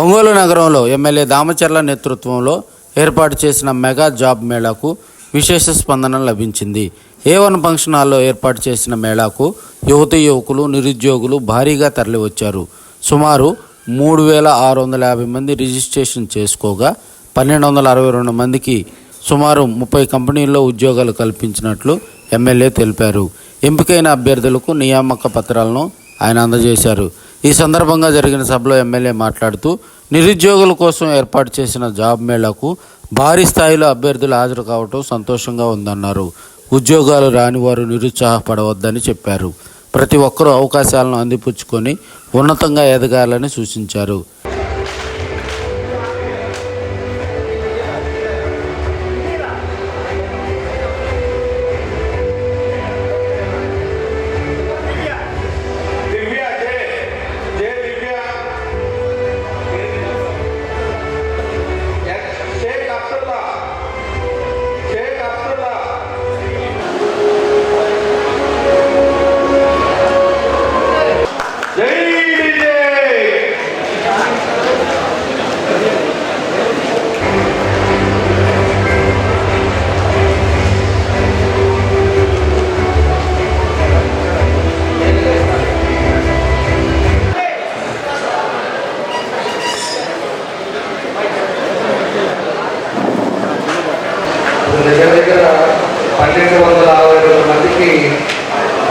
ఒంగోలు నగరంలో ఎమ్మెల్యే దామచర్ల నేతృత్వంలో ఏర్పాటు చేసిన మెగా జాబ్ మేళాకు విశేష స్పందన లభించింది. ఏ వన్ ఫంక్షన్ హాల్లో ఏర్పాటు చేసిన మేళాకు యువతి యువకులు నిరుద్యోగులు భారీగా తరలివచ్చారు. సుమారు మూడు వేల ఆరు వందల యాభై మంది రిజిస్ట్రేషన్ చేసుకోగా పన్నెండు వందల అరవై రెండు మందికి సుమారు ముప్పై కంపెనీల్లో ఉద్యోగాలు కల్పించినట్లు ఎమ్మెల్యే తెలిపారు. ఎంపికైన అభ్యర్థులకు నియామక పత్రాలను ఆయన అందజేశారు. ఈ సందర్భంగా జరిగిన సభలో ఎమ్మెల్యే మాట్లాడుతూ నిరుద్యోగుల కోసం ఏర్పాటు చేసిన జాబ్ మేళాకు భారీ స్థాయిలో అభ్యర్థులు హాజరు కావటం సంతోషంగా ఉందన్నారు. ఉద్యోగాలు రాని వారు నిరుత్సాహపడవద్దని చెప్పారు. ప్రతి ఒక్కరూ అవకాశాలను అందిపుచ్చుకొని ఉన్నతంగా ఎదగాలని సూచించారు.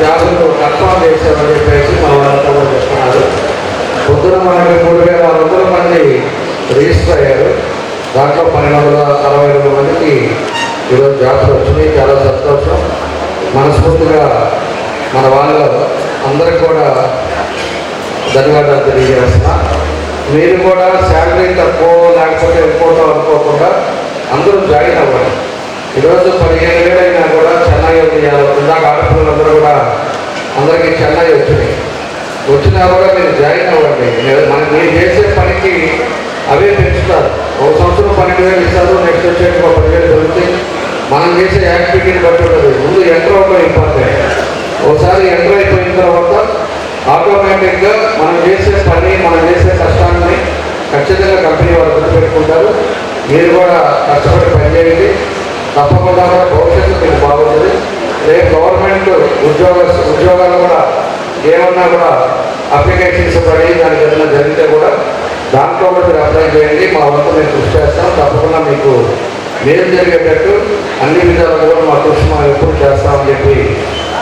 జాబులు కన్ఫర్మ్ చేశామని చెప్పేసి మా వాళ్ళంతా కూడా చెప్తున్నారు. పొద్దున మనకి మూడు వేల ఆరు వందల మంది రిజిస్టర్ అయ్యారు. దాంట్లో పన్నెండు వందల అరవై రెండు మందికి ఈరోజు జాబులు వచ్చినాయి. చాలా సంతోషం. మనస్ఫూర్తిగా మన వాళ్ళు అందరికి కూడా ధన్యవాదాలు తెలియజేస్తున్నా. మీరు కూడా శాలరీ తక్కువ లేకపోతే ఇంకోటో అనుకోకుండా అందరూ జాయిన్ అవ్వండి. ఈరోజు పదిహేను వేలైనా కూడా చెన్నై ఉంది ఇందాక ఆడపిల్లలందరూ కూడా అందరికీ చెన్నై వచ్చినాయి. వచ్చినా కూడా మీరు జాయిన్ అవ్వండి. మనం మీరు చేసే పనికి అవే పెంచుతారు ఒక సంవత్సరం పన్నెండు వేలు ఇస్తారు నెక్స్ట్ వచ్చేసి ఒక పదివేలు దొరుకుతాయి మనం చేసే యాక్టివిటీని బట్టి ఉండదు ముందు ఎంటర్ అవ్వడం ఇంపార్టెంట్ ఒకసారి ఎంటర్ అయిపోయిన తర్వాత ఆటోమేటిక్గా మనం చేసే పని మనం చేసే కష్టాన్ని ఖచ్చితంగా కంపెనీ వాళ్ళు గుర్తుపెట్టుకుంటారు. మీరు కూడా కష్టపడి పనిచేయండి. తప్పకుండా కూడా భవిష్యత్తు మీకు బాగుంటుంది. రేపు గవర్నమెంట్ ఉద్యోగ ఉద్యోగాలు కూడా ఏమన్నా కూడా అప్లికేషన్స్ పడి దానికి ఏదైనా జరిగితే కూడా దాంట్లో కూడా మీరు అప్లై చేయండి. మా వంతు మేము కృషి చేస్తాం. తప్పకుండా మీకు మేలు జరిగేటట్టు అన్ని విధాలుగా కూడా మా కృషి మనం ఎప్పుడు చేస్తామని చెప్పి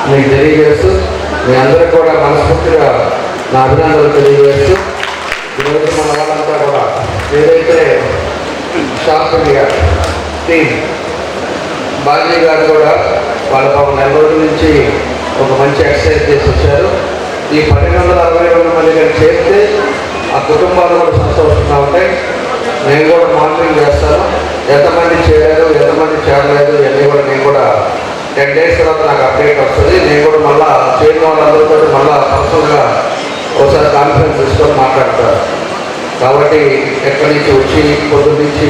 మీకు తెలియజేస్తూ మీ అందరికీ కూడా మనస్ఫూర్తిగా నా అభినందనలు తెలియజేస్తూ ఈరోజు మన వాళ్ళంతా కూడా ఏదైతే షాప్ ఇండియా టీం బాజీ గారు కూడా వాళ్ళ పాపం నెల రోజుల నుంచి ఒక మంచి ఎక్సర్సైజ్ చేసి వచ్చారు. ఈ పన్నెండు వందల అరవై రెండు మంది గారు చేస్తే ఆ కుటుంబాలు కూడా సంతోషంగా ఉంటాయి. నేను కూడా మానిటరింగ్ చేస్తాను ఎంతమంది చేయలేదు ఎంతమంది చేయలేదు ఇవన్నీ కూడా నేను కూడా టెన్ డేస్ తర్వాత నాకు అప్డేట్ వస్తుంది. నేను కూడా మళ్ళా చేయని వాళ్ళందరితో మళ్ళా పర్సనల్గా ఒకసారి కాన్ఫరెన్స్ తీసుకొని మాట్లాడతాను. కాబట్టి ఎక్కడి నుంచి వచ్చి పొద్దు నుంచి